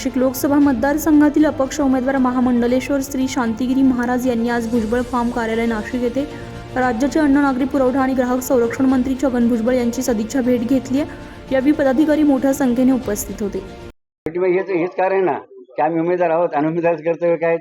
नाशिक लोकसभा मतदारसंघातील अपक्ष उमेदवार महामंडलेश्वर श्री शांतिगिरी महाराज यांनी आज भुजबळ फार्म कार्यालय नाशिक येथे राज्याचे अन्न नागरी पुरवठा आणि ग्राहक संरक्षण मंत्री छगन भुजबळ यांची सदिच्छा भेट घेतली आहे. यावेळी पदाधिकारी मोठ्या संख्येने उपस्थित होते. हेच हेच कारण आहे ना की आम्ही उमेदवार आहोत आणि उमेदवार कर्तव्य काय?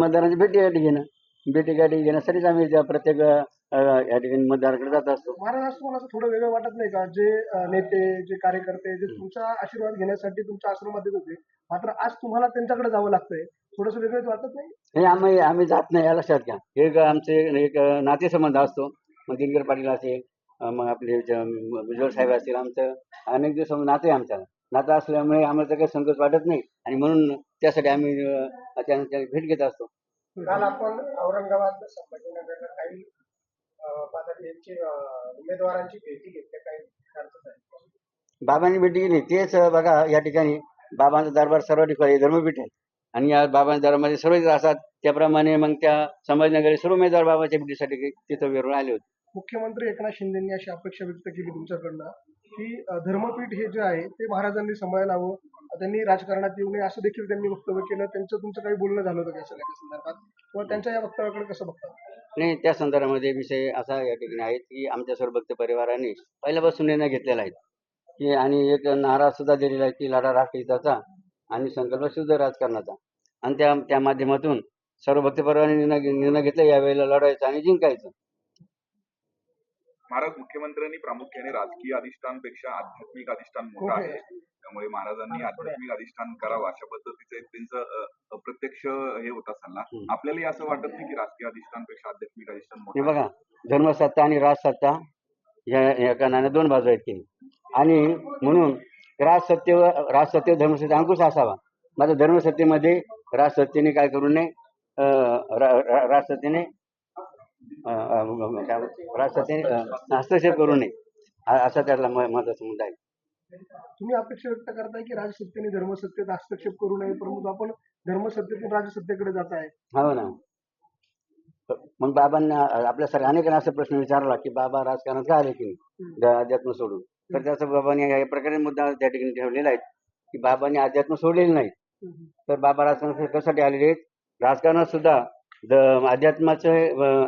मतदारांची भेटीगाठी घेणं भेटीगाठी घेण्यासाठीच आम्ही त्या प्रत्येक या ठिकाणी मतदाराकडे जात असतो. तुम्हाला असं थोडं वेगळं वाटत नाही का? जे नेते जे कार्यकर्ते जे तुमचा आशीर्वाद घेण्यासाठी तुमच्या आश्रमात येत होते मात्र आज तुम्हाला त्यांच्याकडे जावं लागतंय. थोडस वेगळंच वाटत नाही? हे आम्ही आम्ही जात नाही या लक्षात घ्या. हे एक आमचे एक नातेसंबंध असतो. मग दिनकर पाटील असेल मग आपले भुजबळ साहेब असतील आमचं अनेक दिवस नातं आहे आमचं नातं असल्यामुळे आम्हाला काही संकोच वाटत नाही. आणि म्हणून त्यासाठी आम्ही त्यांना भेट घेत असतो. काल आपण औरंगाबाद संभाजीनगरला काही उमेदवारांची भेटी घेतल्या. काही बाबांनी भेटी केली तेच बघा या ठिकाणी बाबांचा दरबार सर्व ठिकाणी धर्मपीठ आहे. आणि या बाबांच्या दरबारामध्ये सर्व असतात. त्याप्रमाणे मग त्या संभाजीनगर सर्व उमेदवार बाबाच्या भेटीसाठी तिथं वेरून आले होते. मुख्यमंत्री एकनाथ शिंदेनी अशी अपेक्षा व्यक्त केली तुमच्याकडनं की धर्मपीठ हे जे आहे ते महाराजांनी सांभाळायला हवं. त्यांनी राजकारणात येऊ नये असं देखील त्यांनी वक्तव्य केलं. त्यांचं तुमचं काही बोलणं झालं होतं का संदर्भात? किंवा त्यांच्या या वक्तव्याकडे कसं बघतात? नाही त्या संदर्भामध्ये विषय असा या ठिकाणी आहे की आमच्या सर्व भक्त परिवाराने पहिल्यापासून निर्णय घेतलेला आहे. की आणि एक नारा सुद्धा दिलेला आहे की लढा राष्ट्रहिताचा आणि संकल्प शुद्ध राजकारणाचा आणि त्या त्या माध्यमातून सर्व भक्त परिवाराने निर्णय निर्णय घेतला यावेळेला लढायचं आणि जिंकायचं महाराज मुख्यमंत्र्यांनी प्रामुख्याने राजकीय अधिष्ठानपेक्षा आध्यात्मिक अधिष्ठान मोठं आहे त्यामुळे महाराजांनी आध्यात्मिक अधिष्ठान करावं अशा पद्धतीचं एक त्यांचं अप्रत्यक्ष हे होता सल्ला हम्म. आपल्यालाही असं वाटत नाही की राजकीय अधिष्ठानपेक्षा आध्यात्मिक अधिष्ठान हे मोठं आहे? बघा धर्मसत्ता आणि राजसत्ता या या कारणाने दोन बाजू आहेत की नाही. आणि म्हणून राजसत्तेवर राजसत्तेवर धर्मसत्ते अंकुश असावा. माझ्या धर्मसत्तेमध्ये राजसत्तेने काय करू नये? राजसत्तेने? राजसत्तेने हस्तक्षेप करू नये. असा त्यातला म- महत्त्वाचा मुद्दा आहे. तुम्ही अपेक्षा व्यक्त करताय की राजसत्तेने धर्मसत्तेत हस्तक्षेप करू नये परंतु आपण धर्मसत्तेतून राजसत्तेकडे जात आहे. हो ना. मग बाबांना आपल्या सर अनेकांना असा प्रश्न विचारला की बाबा राजकारणात का आले की नाही? अध्यात्म सोडून. तर त्याचा बाबांनी या प्रकारे मुद्दा त्या ठिकाणी ठेवलेला आहे की बाबांनी अध्यात्म सोडलेलं नाही तर बाबा राजकारणात कशासाठी आलेले आहेत? राजकारणात सुद्धा द- अध्यात्माचे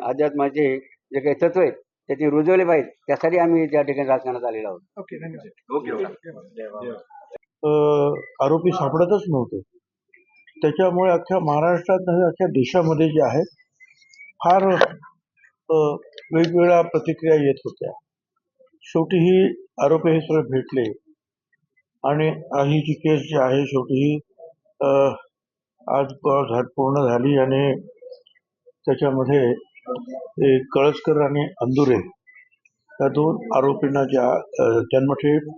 अध्यात्माचे जे काही तत्व आहेत ते ते रुजवले पाहिजे त्यासाठी आम्ही त्या ठिकाणी राजकारणात आलेलो आहोत. आरोपी सापडतच नव्हते. त्याच्यामुळे अख्ख्या महाराष्ट्रात अख्ख्या देशामध्ये जे आहे फार वेगवेगळ्या प्रतिक्रिया येत होत्या. शेवटी ही आरोपी हे सगळे भेटले. आणि ही जी केस जी आहे शेवटी ही आज प- पूर्ण झाली आणि त्याच्यामध्ये कळसकर आणि अंदुरे या दोन आरोपींना ज्या जन्मठेप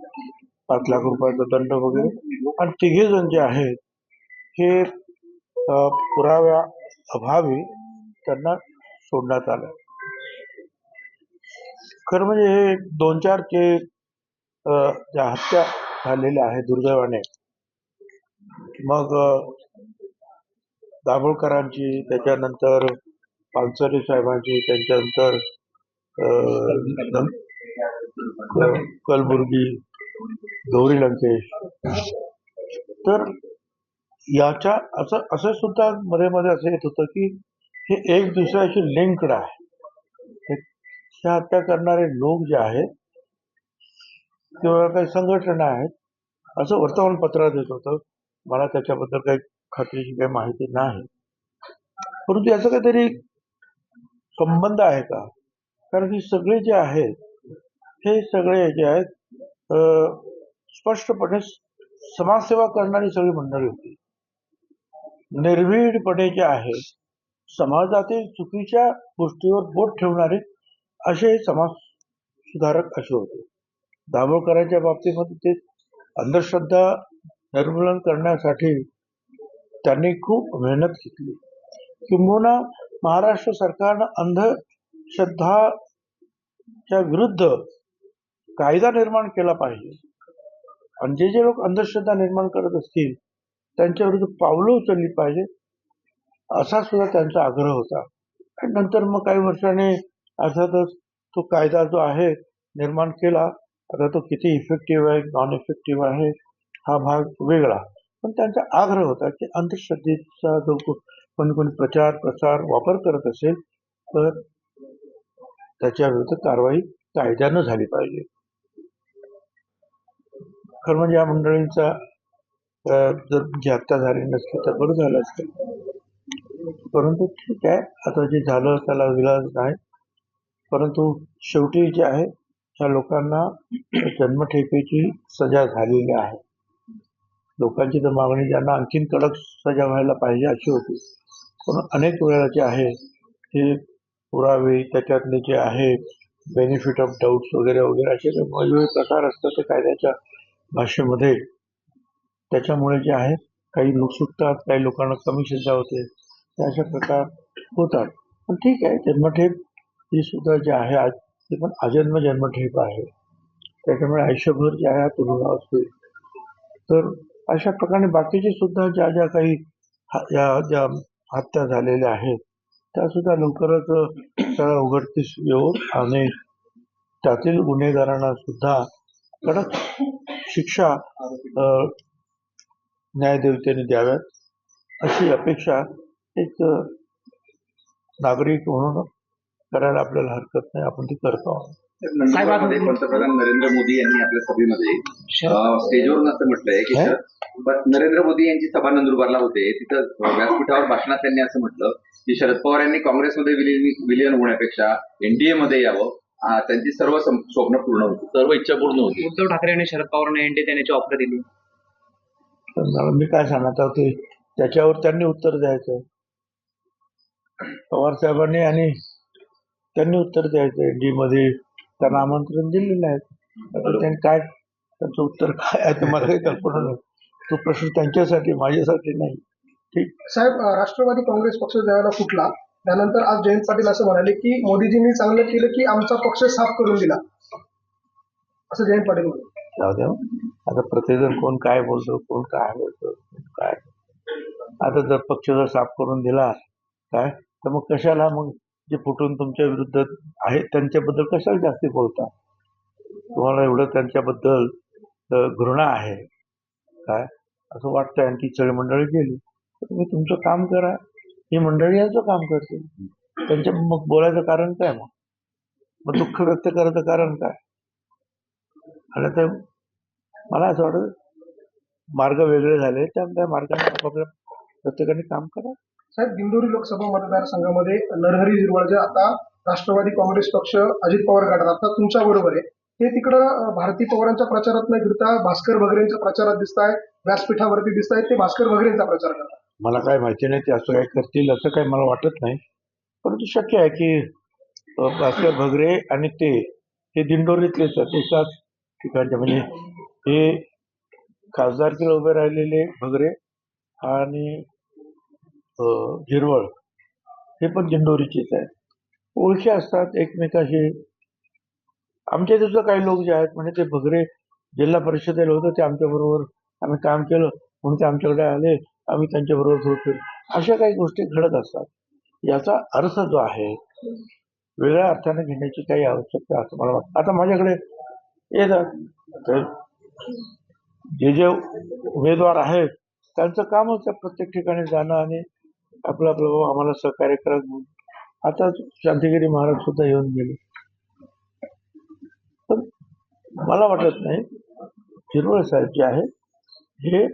पाच लाख रुपयाचा दंड वगैरे आणि तिघे जण जे आहेत हे पुराव्या अभावी त्यांना सोडण्यात आलं. खरं म्हणजे हे दोन चार जे ज्या हत्या झालेल्या आहेत दुर्दैवाने मग दाभोळकरांची त्याच्यानंतर पानसरे साहेबांची त्याच्यानंतर कलबुर्गी गौरी लंकेश. तर याच्या असं असं सुद्धा मध्ये मध्ये असं येत होतं की हे एक दुसऱ्याशी लिंक्ड आहे. हे- ह्या हत्या करणारे लोक जे आहेत किंवा काही संघटना आहेत असं वर्तमानपत्रात येत होतं. मला त्याच्याबद्दल काही खात्रीची काही माहिती नाही. परंतु याचा काहीतरी संबंध आहे का? कारण ही सगळे जे आहेत हे सगळे जे आहेत स्पष्टपणे समाजसेवा करणारी सगळी मंडळी होती. निर्भीडपणे जे आहे समाजातील चुकीच्या गोष्टीवर बोट ठेवणारे असे समाज सुधारक असे होते. दाभोळकरांच्या बाबतीमध्ये ते अंधश्रद्धा निर्मूलन करण्यासाठी त्यांनी खूप मेहनत घेतली. किंबहुना महाराष्ट्र सरकारनं अंधश्रद्धाच्या विरुद्ध कायदा निर्माण केला पाहिजे. आणि जे जे लोक अंधश्रद्धा निर्माण करत असतील त्यांच्या विरुद्ध पावलं उचलली पाहिजे असा सुद्धा त्यांचा आग्रह होता. आणि नंतर मग काही वर्षाने अर्थातच तो कायदा जो आहे निर्माण केला. आता तो किती इफेक्टिव्ह आहे नॉन इफेक्टिव्ह आहे हा भाग वेगळा. पण त्यांचा आग्रह होता की अंधश्रद्धेचा जो कोणी कोणी प्रचार प्रसार वापर करत असेल तर त्याच्या विरुद्ध कारवाई कायद्यानं झाली पाहिजे. खरं म्हणजे या मंडळींचा जर जी हत्या झाली नसती तर बरं झालं असतं. परंतु ठीक आहे. आता जे झालं त्याला विलाज नाही परंतु शेवटी जे आहे त्या लोकांना जन्मठेपेची सजा झालेली आहे. लोकांची तर मागणी ज्यांना आणखीन कडक सजा व्हायला पाहिजे अशी होती. पण अनेक वेळा जे आहे ते पुरावे त्याच्यातले जे आहे बेनिफिट ऑफ डाऊट्स वगैरे वगैरे असे जे वेगवेगळे प्रकार असतात ते कायद्याच्या भाषेमध्ये. त्याच्यामुळे जे आहे काही लोक सुटतात काही लोकांना कमी सजा होते. अशा प्रकार होतात. पण ठीक आहे जन्मठेप ही सुद्धा जे आहे आज ती पण अजन्म जन्मठेप आहे. त्याच्यामुळे आयुष्यभर जे आहे हा तुरुंगवास होईल तर अशा प्रकारे बाकीचे सुद्धा ज्या ज्या काही या ज्या हत्या झालेल्या आहेत त्या सुद्धा लवकरच सगळ्या उघडकीस येऊन आणि त्यातील गुन्हेगारांना सुद्धा कडक शिक्षा न्यायदेवतेने द्याव्यात अशी अपेक्षा एक नागरिक म्हणून करायला आपल्याला हरकत नाही. आपण ती करतो. नंदुरबारमध्ये पंतप्रधान नरेंद्र मोदी यांनी आपल्या सभेमध्ये स्टेजवरून असं म्हटलंय की हे? नरेंद्र मोदी यांची सभा नंदुरबारला होते. तिथं व्यासपीठावर भाषणात त्यांनी असं म्हटलं की शरद पवार यांनी काँग्रेसमध्ये विलीन विलीन होण्यापेक्षा एनडीए मध्ये यावं. त्यांची सर्व स्वप्न पूर्ण होती. सर्व इच्छा पूर्ण होती. उद्धव ठाकरे आणि शरद पवारांना एनडी देण्याची ऑफर दिली. मी काय सांगत आहोत त्याच्यावर त्यांनी उत्तर द्यायचं पवार साहेबांनी आणि त्यांनी उत्तर द्यायचं. एनडी मध्ये त्यांना आमंत्रण दिलेलं आहे. त्यांनी काय त्याचं उत्तर काय आहे ते मला काही कल्पना नाही. तो प्रश्न त्यांच्यासाठी माझ्यासाठी नाही. ठीक? साहेब राष्ट्रवादी काँग्रेस पक्ष ज्यावेळेला फुटला त्यानंतर आज जयंत पाटील असं म्हणाले की मोदीजींनी चांगलं केलं की आमचा पक्ष साफ करून दिला. असं जयंत पाटील म्हणाले. जाऊ द्या. आता प्रत्येकजण कोण काय बोलतो कोण काय बोलतो कोण काय? आता जर पक्ष जर साफ करून दिला काय? तर मग कशाला मग जे फुटून तुमच्या विरुद्ध आहेत त्यांच्याबद्दल कशाला जास्ती बोलता? तुम्हाला एवढं त्यांच्याबद्दल घृणा आहे. काय? असं वाटतंय. आणि ती सगळी मंडळी गेली. तर तुम्ही तुमचं काम करा. ही मंडळी याचं काम करते. त्यांच्या मग बोलायचं कारण काय मग? मग दुःख व्यक्त करायचं कारण काय? आणि ते मला असं वाटतं मार्ग वेगळे झाले. त्या त्या मार्गाने आपापल्या प्रत्येकाने काम करा. साहेब दिंडोरी लोकसभा मतदारसंघामध्ये नरहरी झिरवाळचे आता राष्ट्रवादी काँग्रेस पक्ष अजित पवार गटात. आता तुमच्या बरोबर आहे. ते तिकडं भारती पवारांच्या प्रचारात न फिरता भास्कर भगरेंच्या प्रचारात दिसत आहे व्यासपीठावरती दिसत आहेत ते भास्कर भगरेंचा प्रचार करतात. मला काय माहिती नाही ते असं काय करतील असं काही मला वाटत नाही. परंतु शक्य आहे की भास्कर भगरे आणि ते हे दिंडोरीतलेच एकाच ठिकाणचे म्हणजे हे खासदारकीला उभे राहिलेले भगरे आणि झिरवळ हे पण दिंडोरीचेच आहेत. ओळखी असतात एकमेकाशी. आमच्या तिथं काही लोक जे आहेत म्हणजे ते भगरे जिल्हा परिषदेला होतं ते आमच्याबरोबर आम्ही काम केलं म्हणून ते आमच्याकडे आले आम्ही त्यांच्याबरोबर थोडं फिरलो. अशा काही गोष्टी घडत असतात. याचा अर्थ जो आहे वेगळ्या अर्थाने घेण्याची काही आवश्यकता असं मला वाटतं. आता माझ्याकडे येतात. तर जे जे उमेदवार आहेत त्यांचं कामच आहे प्रत्येक ठिकाणी जाणं आणि आपला आपलं बाबा आम्हाला सहकार्य करत म्हणून आता शांतिगिरी महाराज सुद्धा येऊन गेले. पण मला वाटत नाही शिरवळ साहेब जे आहे हे